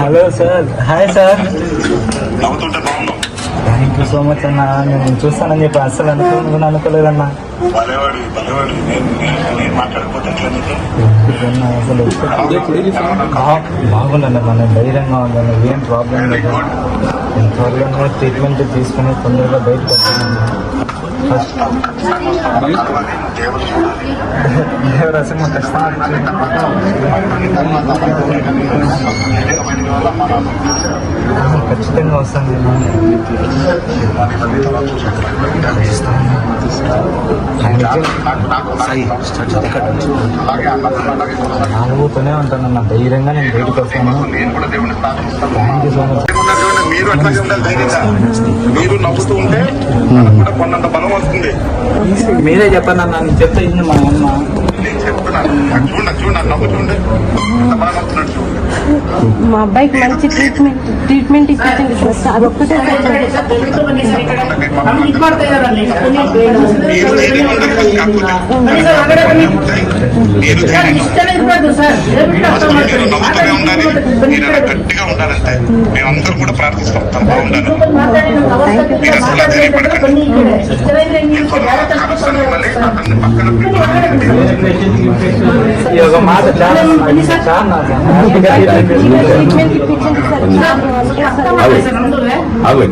Hello sir hi sir thank you so much అన్న. నేను చూస్తానని చెప్పి అస్సలు అనుకుని అనుకోలేదన్నా. అసలు? బా- బాగుందండి మన ధైర్యంగా ఉందండి ఏం ప్రాబ్లం లేదు. త్వరలోనే ట్రీట్మెంట్ తీసుకుని తొందరగా బయటకు కలవాలి దేవుడు చూడాలి దేవరాశి మా ఖచ్చితంగా వస్తాను అనుభూతూనే ఉంటాను నా ధైర్యంగా నేను బయటకు వస్తాను. నేను కూడా దేవుని ప్రార్థిస్తాను థ్యాంక్ యూ సో మచ్ మీరు అట్లాగే ఉండాలి ధైర్యంగా మీరు నవ్వుతూ ఉంటే మనకు కూడా కొన్నంత బలం వస్తుంది. మీరే చెప్పండి అన్న నేను చెప్తే మా అమ్మ. చెప్తున్నాను చూడండి చూడండి నవ్వు చూడండి ఎంత బాగా నవ్వుతున్నాడు చూడండి మా అబ్బాయికి మంచి ట్రీట్మెంట్ ట్రీట్మెంట్ ఇప్పించండి సార్ అదొక్కటే మీరు గట్టిగా ఉండాలంటే మేమందరం కూడా ప్రార్థిస్తాం బాగుండాలి మీరు నాకు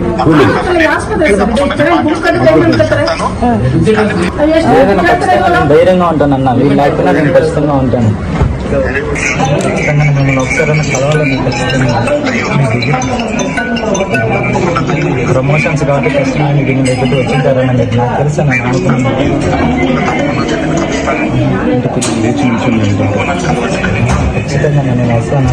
ఏదైనా ఖచ్చితంగా నేను ధైర్యంగా ఉంటాను అన్న వీళ్ళు లేకపోయినా నేను ఖచ్చితంగా ఉంటాను. మిమ్మల్ని ఒకసారి కలవాలని ఖచ్చితంగా ప్రమోషన్స్ కాబట్టి మీకు మీ దగ్గరికి వచ్చింటారని నాకు నాకు తెలుసు అని నేను అనుకున్నాను. ఖచ్చితంగా నేను వస్తాను